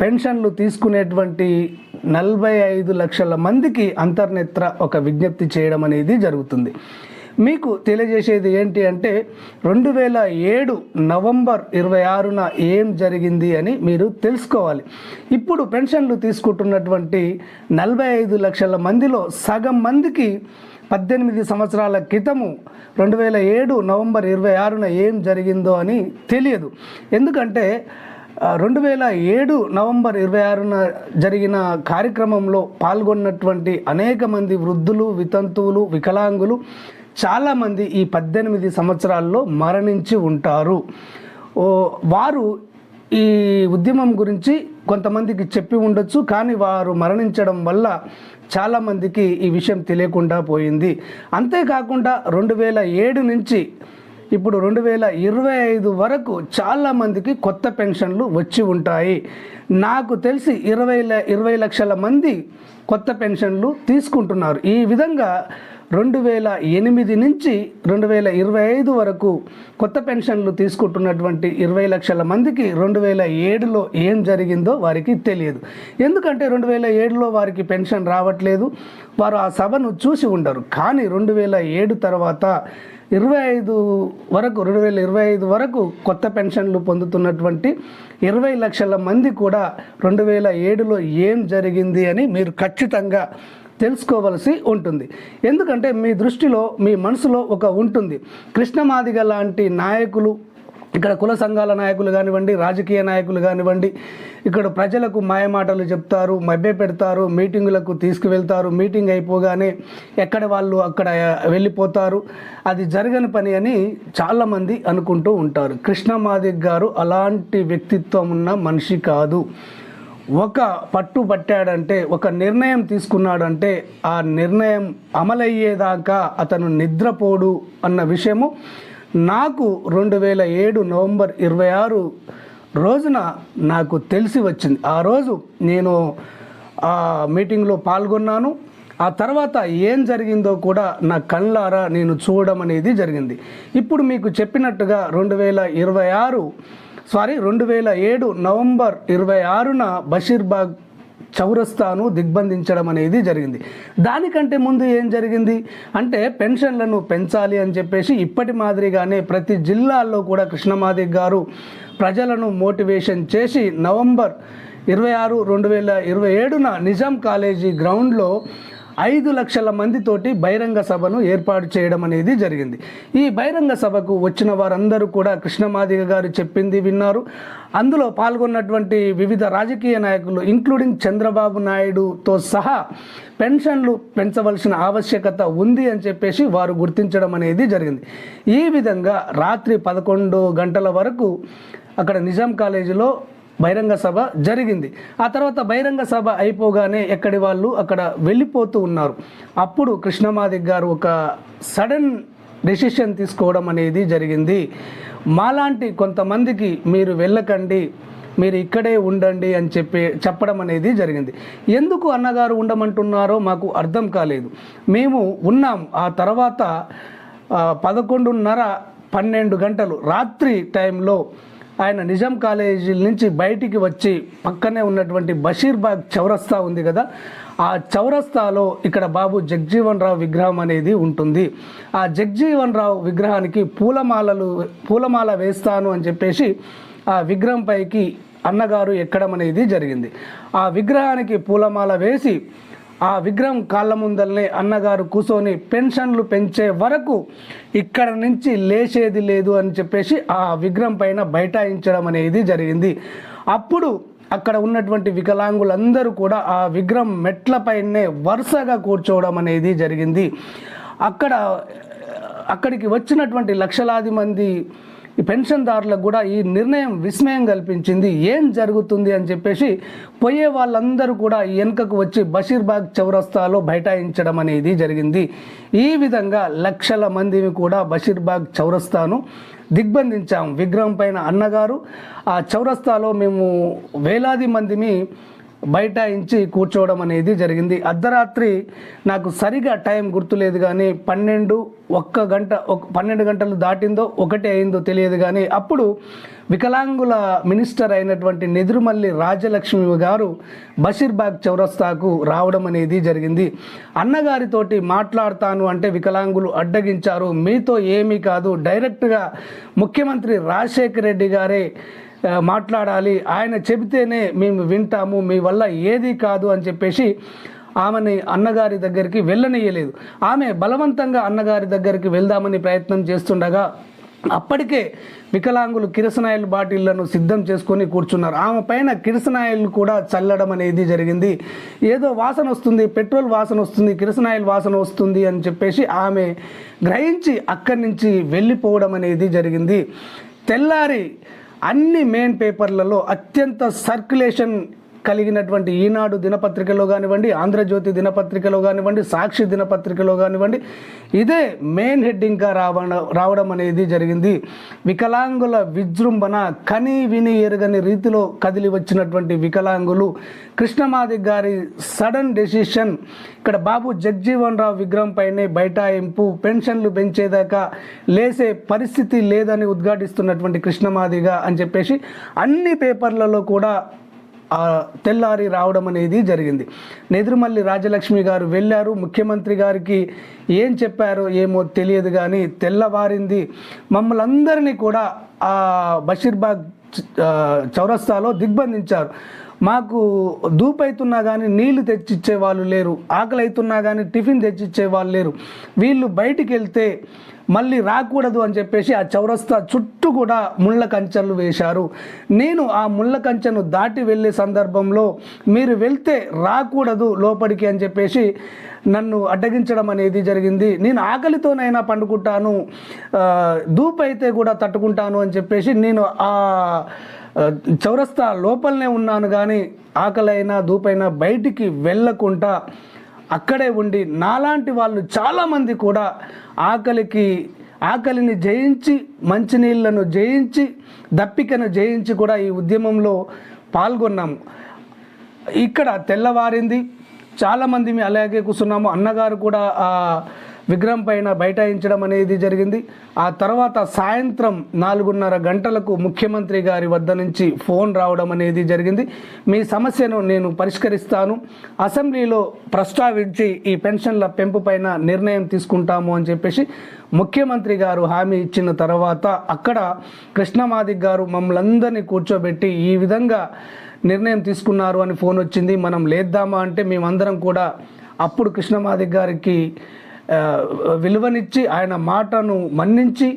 పెన్షన్లు తీసుకునేటువంటి నలభై ఐదు లక్షల మందికి అంతర్నేత్ర ఒక విజ్ఞప్తి చేయడం అనేది జరుగుతుంది. మీకు తెలియజేసేది ఏంటి అంటే రెండు వేల ఏడు నవంబర్ ఇరవై ఆరున ఏం జరిగింది అని మీరు తెలుసుకోవాలి. ఇప్పుడు పెన్షన్లు తీసుకుంటున్నటువంటి నలభై ఐదు లక్షల మందిలో సగం మందికి పద్దెనిమిది సంవత్సరాల క్రితము రెండు వేల ఏడు నవంబర్ ఇరవై ఆరున ఏం జరిగిందో అని తెలియదు. ఎందుకంటే రెండు వేల ఏడు నవంబర్ ఇరవై ఆరున జరిగిన కార్యక్రమంలో పాల్గొన్నటువంటి అనేక మంది వృద్ధులు వితంతువులు వికలాంగులు చాలామంది ఈ పద్దెనిమిది సంవత్సరాల్లో మరణించి ఉంటారు. వారు ఈ ఉద్యమం గురించి కొంతమందికి చెప్పి ఉండొచ్చు కానీ వారు మరణించడం వల్ల చాలామందికి ఈ విషయం తెలియకుండా పోయింది. అంతేకాకుండా రెండు వేల ఏడు నుంచి ఇప్పుడు రెండు వేల ఇరవై ఐదు వరకు చాలామందికి కొత్త పెన్షన్లు వచ్చి ఉంటాయి. నాకు తెలిసి ఇరవై ఇరవై లక్షల మంది కొత్త పెన్షన్లు తీసుకుంటున్నారు. ఈ విధంగా రెండు వేల ఎనిమిది నుంచి రెండు వేల ఇరవై ఐదు వరకు కొత్త పెన్షన్లు తీసుకుంటున్నటువంటి ఇరవై లక్షల మందికి రెండు వేల ఏడులో ఏం జరిగిందో వారికి తెలియదు. ఎందుకంటే రెండు వేల ఏడులో వారికి పెన్షన్ రావట్లేదు. వారు ఆ సభను చూసి ఉండరు. కానీ రెండు వేల ఏడు తర్వాత ఇరవై ఐదు వరకు రెండు వేల ఇరవై ఐదు వరకు కొత్త పెన్షన్లు పొందుతున్నటువంటి ఇరవై లక్షల మంది కూడా రెండు వేల ఏడులో ఏం జరిగింది అని మీరు ఖచ్చితంగా తెలుసుకోవలసి ఉంటుంది. ఎందుకంటే మీ దృష్టిలో మీ మనసులో ఒక ఉంటుంది. కృష్ణమాదిగ లాంటి నాయకులు ఇక్కడ కుల సంఘాల నాయకులు కానివ్వండి రాజకీయ నాయకులు కానివ్వండి ఇక్కడ ప్రజలకు మాయమాటలు చెప్తారు మభ్య పెడతారు మీటింగులకు తీసుకువెళ్తారు మీటింగ్ అయిపోగానే ఎక్కడ వాళ్ళు అక్కడ వెళ్ళిపోతారు. అది జరగని పని అని చాలామంది అనుకుంటూ ఉంటారు. కృష్ణమాదిగ్ గారు అలాంటి వ్యక్తిత్వం ఉన్న మనిషి కాదు. ఒక పట్టు పట్టాడంటే ఒక నిర్ణయం తీసుకున్నాడంటే ఆ నిర్ణయం అమలయ్యేదాకా అతను నిద్రపోడు అన్న విషయము నాకు రెండు వేల ఏడు నవంబర్ ఇరవై ఆరు రోజున నాకు తెలిసి వచ్చింది. ఆ రోజు నేను ఆ మీటింగ్లో పాల్గొన్నాను. ఆ తర్వాత ఏం జరిగిందో కూడా నా కళ్ళారా నేను చూడడం అనేది జరిగింది. ఇప్పుడు మీకు చెప్పినట్టుగా రెండు వేల ఇరవై ఆరు సారీ రెండు వేల ఏడు నవంబర్ ఇరవై ఆరున బషీర్బాగ్ చౌరస్తాను దిగ్బంధించడం అనేది జరిగింది. దానికంటే ముందు ఏం జరిగింది? అంటే పెన్షన్లను పెంచాలి అని చెప్పేసి ఇప్పటి మాదిరిగానే ప్రతి జిల్లాల్లో కూడా కృష్ణమాదిక్ గారు ప్రజలను మోటివేషన్ చేసి నవంబర్ ఇరవై ఆరు రెండు వేల ఇరవై ఏడున నిజాం కాలేజీ గ్రౌండ్లో ఐదు లక్షల మందితోటి బహిరంగ సభను ఏర్పాటు చేయడం అనేది జరిగింది. ఈ బహిరంగ సభకు వచ్చిన వారందరూ కూడా కృష్ణమాదిగ గారు చెప్పింది విన్నారు. అందులో పాల్గొన్నటువంటి వివిధ రాజకీయ నాయకులు ఇంక్లూడింగ్ చంద్రబాబు నాయుడుతో సహా పెన్షన్లు పెంచవలసిన ఆవశ్యకత ఉంది అని చెప్పేసి వారు గుర్తించడం అనేది జరిగింది. ఈ విధంగా రాత్రి పదకొండు గంటల వరకు అక్కడ నిజాం కాలేజీలో బహిరంగ సభ జరిగింది. ఆ తర్వాత బహిరంగ సభ అయిపోగానే ఎక్కడి వాళ్ళు అక్కడ వెళ్ళిపోతూ ఉన్నారు. అప్పుడు కృష్ణమాదిక్ గారు ఒక సడన్ డెసిషన్ తీసుకోవడం అనేది జరిగింది. మాలాంటి కొంతమందికి మీరు వెళ్ళకండి మీరు ఇక్కడే ఉండండి అని చెప్పి చెప్పడం అనేది జరిగింది. ఎందుకు అన్నగారు ఉండమంటున్నారో మాకు అర్థం కాలేదు. మేము ఉన్నాం. ఆ తర్వాత పదకొండున్నర పన్నెండు గంటలు రాత్రి టైంలో ఆయన నిజాం కాలేజీ నుంచి బయటికి వచ్చి పక్కనే ఉన్నటువంటి బషీర్బాగ్ చౌరస్తా ఉంది కదా ఆ చౌరస్తాలో ఇక్కడ బాబు జగ్జీవన్ రావు విగ్రహం అనేది ఉంటుంది. ఆ జగ్జీవన్ రావు విగ్రహానికి పూలమాలలు పూలమాల వేస్తాను అని చెప్పేసి ఆ విగ్రహం పైకి అన్నగారు ఎక్కడం అనేది జరిగింది. ఆ విగ్రహానికి పూలమాల వేసి ఆ విగ్రహం కాళ్ళ ముందల్నే అన్నగారు కూర్చొని పెన్షన్లు పెంచే వరకు ఇక్కడ నుంచి లేచేది లేదు అని చెప్పేసి ఆ విగ్రహం పైన బైఠాయించడం అనేది జరిగింది. అప్పుడు అక్కడ ఉన్నటువంటి వికలాంగులందరూ కూడా ఆ విగ్రహం మెట్లపైనే వరుసగా కూర్చోవడం అనేది జరిగింది. అక్కడ అక్కడికి వచ్చినటువంటి లక్షలాది మంది ఈ పెన్షన్దారులకు కూడా ఈ నిర్ణయం విస్మయం కల్పించింది. ఏం జరుగుతుంది అని చెప్పేసి పోయే వాళ్ళందరూ కూడా వెనుకకు వచ్చి బషీర్బాగ్ చౌరస్తాలో బైఠాయించడం అనేది జరిగింది. ఈ విధంగా లక్షల మందిని కూడా బషీర్బాగ్ చౌరస్తాను దిగ్బంధించాం. విగ్రహం పైన అన్నగారు ఆ చౌరస్తాలో మేము వేలాది మందిని బైఠాయించి కూర్చోవడం అనేది జరిగింది. అర్ధరాత్రి నాకు సరిగా టైం గుర్తులేదు కానీ పన్నెండు ఒక్క గంట ఒక పన్నెండు గంటలు దాటిందో ఒకటి అయిందో తెలియదు కానీ అప్పుడు వికలాంగుల మినిస్టర్ అయినటువంటి నెదురుమల్లి రాజలక్ష్మి గారు బషీర్బాగ్ చౌరస్తాకు రావడం అనేది జరిగింది. అన్నగారితోటి మాట్లాడతాను అంటే వికలాంగులు అడ్డగించారు. మీతో ఏమీ కాదు. డైరెక్ట్గా ముఖ్యమంత్రి రాజశేఖర రెడ్డి గారే మాట్లాడాలి. ఆయన చెబితేనే మేము వింటాము. మీ వల్ల ఏది కాదు అని చెప్పేసి ఆమెని అన్నగారి దగ్గరికి వెళ్ళనీయలేదు. ఆమె బలవంతంగా అన్నగారి దగ్గరికి వెళ్దామని ప్రయత్నం చేస్తుండగా అప్పటికే వికలాంగులు కిరసనాయిల్ బాటిళ్ళను సిద్ధం చేసుకొని కూర్చున్నారు. ఆమె పైన కిరసనాయిల్ కూడా చల్లడం అనేది జరిగింది. ఏదో వాసన వస్తుంది పెట్రోల్ వాసన వస్తుంది కిరసనాయిల్ వాసన వస్తుంది అని చెప్పేసి ఆమె గ్రహించి అక్కడి నుంచి వెళ్ళిపోవడం అనేది జరిగింది. తెల్లారి అన్ని మెయిన్ పేపర్లలో అత్యంత సర్క్యులేషన్ కలిగినటువంటి ఈనాడు దినపత్రికలో కానివ్వండి ఆంధ్రజ్యోతి దినపత్రికలో కానివ్వండి సాక్షి దినపత్రికలో కానివ్వండి ఇదే మెయిన్ హెడ్డింగ్గా రావడం రావడం అనేది జరిగింది. వికలాంగుల విజృంభణ కని విని ఎరగని రీతిలో కదిలి వచ్చినటువంటి వికలాంగులు కృష్ణమాది గారి సడన్ డెసిషన్ ఇక్కడ బాబు జగ్జీవన్ రావు విగ్రహం పైనే బైఠాయింపు పెన్షన్లు పెంచేదాకా లేసే పరిస్థితి లేదని ఉద్ఘాటిస్తున్నటువంటి కృష్ణమాదిగా అని చెప్పేసి అన్ని పేపర్లలో కూడా తెల్లారి రావడం అనేది జరిగింది. నెదురుమల్లి రాజలక్ష్మి గారు వెళ్ళారు. ముఖ్యమంత్రి గారికి ఏం చెప్పారో ఏమో తెలియదు కానీ తెల్లవారింది మమ్మల్ని అందరినీ కూడా ఆ బషీర్బాగ్ చౌరస్తాలో దిగ్బంధించారు. మాకు దూపైతున్నా కానీ నీళ్ళు తెచ్చిచ్చే వాళ్ళు లేరు. ఆకలి అవుతున్నా కానీ టిఫిన్ తెచ్చిచ్చే వాళ్ళు లేరు. వీళ్ళు బయటికి వెళ్తే మళ్ళీ రాకూడదు అని చెప్పేసి ఆ చౌరస్తా చుట్టూ కూడా ముళ్ళ కంచెలు వేశారు. నేను ఆ ముళ్ళ కంచెను దాటి వెళ్ళే సందర్భంలో మీరు వెళ్తే రాకూడదు లోపలికి అని చెప్పేసి నన్ను అడ్డగించడం అనేది జరిగింది. నేను ఆకలితోనైనా పండుకుంటాను దూపు అయితే కూడా తట్టుకుంటాను అని చెప్పేసి నేను ఆ ఆ, చౌరస్తా లోపలనే ఉన్నాను కానీ ఆకలైనా దూపైనా బయటికి వెళ్ళకుండా అక్కడే ఉండి నాలాంటి వాళ్ళు చాలామంది కూడా ఆకలికి ఆకలిని జయించి మంచినీళ్ళను జయించి దప్పికను జయించి కూడా ఈ ఉద్యమంలో పాల్గొన్నాము ఇక్కడ తెల్లవారింది. చాలామంది మేము అలాగే కూర్చున్నాము. అన్నగారు కూడా విగ్రహం పైన బైఠాయించడం అనేది జరిగింది. ఆ తర్వాత సాయంత్రం నాలుగున్నర గంటలకు ముఖ్యమంత్రి గారి వద్ద నుంచి ఫోన్ రావడం అనేది జరిగింది. మీ సమస్యను నేను పరిష్కరిస్తాను. అసెంబ్లీలో ప్రస్తావించి ఈ పెన్షన్ల పెంపు పైన నిర్ణయం తీసుకుంటాము అని చెప్పేసి ముఖ్యమంత్రి గారు హామీ ఇచ్చిన తర్వాత అక్కడ కృష్ణమాదిక్ గారు మమ్మల్ని అందరినీ కూర్చోబెట్టి ఈ విధంగా నిర్ణయం తీసుకున్నారు అని ఫోన్ వచ్చింది. మనం లేద్దామా అంటే మేమందరం కూడా అప్పుడు కృష్ణమాదిక్ గారికి విలువనిచ్చి ఆయన మాటను మన్నించి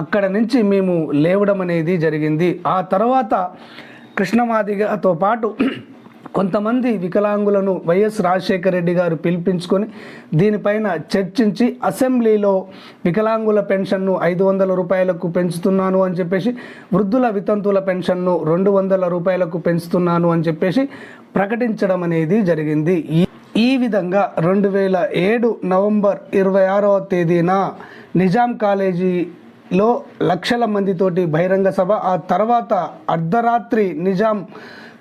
అక్కడ నుంచి మేము లేవడం అనేది జరిగింది. ఆ తర్వాత కృష్ణమాదిగతో పాటు కొంతమంది వికలాంగులను వైఎస్ రాజశేఖర రెడ్డి గారు పిలిపించుకొని దీనిపైన చర్చించి అసెంబ్లీలో వికలాంగుల పెన్షన్ను ఐదు వందల రూపాయలకు పెంచుతున్నాను అని చెప్పేసి వృద్ధుల వితంతుల పెన్షన్ను రెండు వందల రూపాయలకు పెంచుతున్నాను అని చెప్పేసి ప్రకటించడం అనేది జరిగింది. ఈ ఈ విధంగా రెండు వేల ఏడు నవంబర్ ఇరవై ఆరవ తేదీన నిజాం కాలేజీలో లక్షల మందితోటి బహిరంగ సభ ఆ తర్వాత అర్ధరాత్రి నిజాం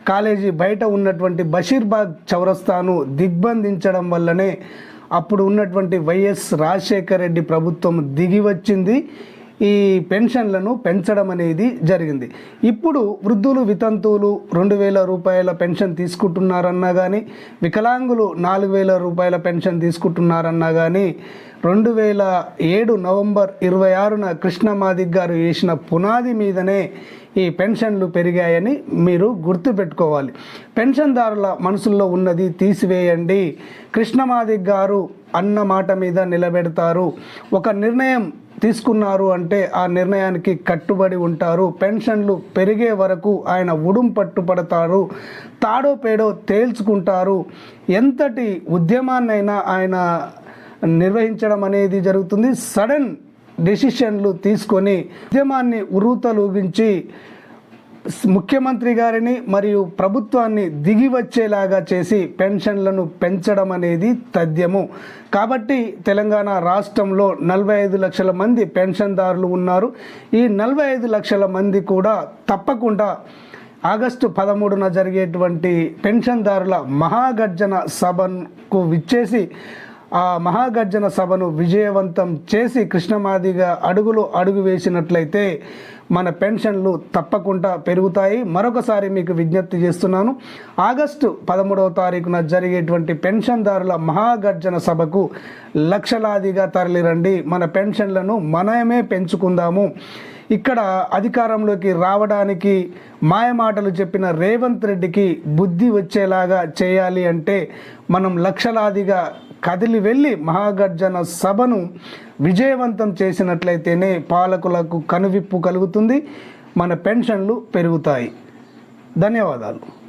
కాలేజీ బయట ఉన్నటువంటి బషీర్బాగ్ చౌరస్తాను దిగ్బంధించడం వల్లనే అప్పుడు ఉన్నటువంటి వైఎస్ రాజశేఖర రెడ్డి ప్రభుత్వం దిగి వచ్చింది. ఈ పెన్షన్లను పెంచడం అనేది జరిగింది. ఇప్పుడు వృద్ధులు వితంతువులు రెండు వేల రూపాయల పెన్షన్ తీసుకుంటున్నారన్నా కానీ వికలాంగులు నాలుగు వేల రూపాయల పెన్షన్ తీసుకుంటున్నారన్నా కానీ రెండు వేల ఏడు నవంబర్ ఇరవై ఆరున కృష్ణమాదిక్ గారు వేసిన పునాది మీదనే ఈ పెన్షన్లు పెరిగాయని మీరు గుర్తుపెట్టుకోవాలి. పెన్షన్దారుల మనసుల్లో ఉన్నది తీసివేయండి. కృష్ణమాదిక్ గారు అన్న మాట మీద నిలబెడతారు. ఒక నిర్ణయం తీసుకున్నారు అంటే ఆ నిర్ణయానికి కట్టుబడి ఉంటారు. పెన్షన్లు పెరిగే వరకు ఆయన ఉడుం పట్టుపడతారు. తాడో పేడో తేల్చుకుంటారు. ఎంతటి ఉద్యమాన్నైనా ఆయన నిర్వహించడం అనేది జరుగుతుంది. సడన్ డెసిషన్లు తీసుకొని ఉద్యమాన్ని ఉరుతలూగించి ముఖ్యమంత్రి గారిని మరియు ప్రభుత్వాన్ని దిగి వచ్చేలాగా చేసి పెన్షన్లను పెంచడం అనేది తథ్యము. కాబట్టి తెలంగాణ రాష్ట్రంలో నలభై ఐదు లక్షల మంది పెన్షన్దారులు ఉన్నారు. ఈ నలభై ఐదు లక్షల మంది కూడా తప్పకుండా ఆగస్టు పదమూడున జరిగేటువంటి పెన్షన్దారుల మహాగర్జన సభకు విచ్చేసి ఆ మహాగర్జన సభను విజయవంతం చేసి కృష్ణమాదిగా అడుగులు అడుగు వేసినట్లయితే మన పెన్షన్లు తప్పకుండా పెరుగుతాయి. మరొకసారి మీకు విజ్ఞప్తి చేస్తున్నాను. ఆగస్టు పదమూడవ తారీఖున జరిగేటువంటి పెన్షన్దారుల మహాగర్జన సభకు లక్షలాదిగా తరలిరండి. మన పెన్షన్లను మనమే పెంచుకుందాము. ఇక్కడ అధికారంలోకి రావడానికి మాయమాటలు చెప్పిన రేవంత్ రెడ్డికి బుద్ధి వచ్చేలాగా చేయాలి అంటే మనం లక్షలాదిగా కదిలి వెళ్ళి మహాగర్జన సభను విజయవంతం చేసినట్లయితేనే పాలకులకు కనువిప్పు కలుగుతుంది మన పెన్షన్లు పెరుగుతాయి. ధన్యవాదాలు.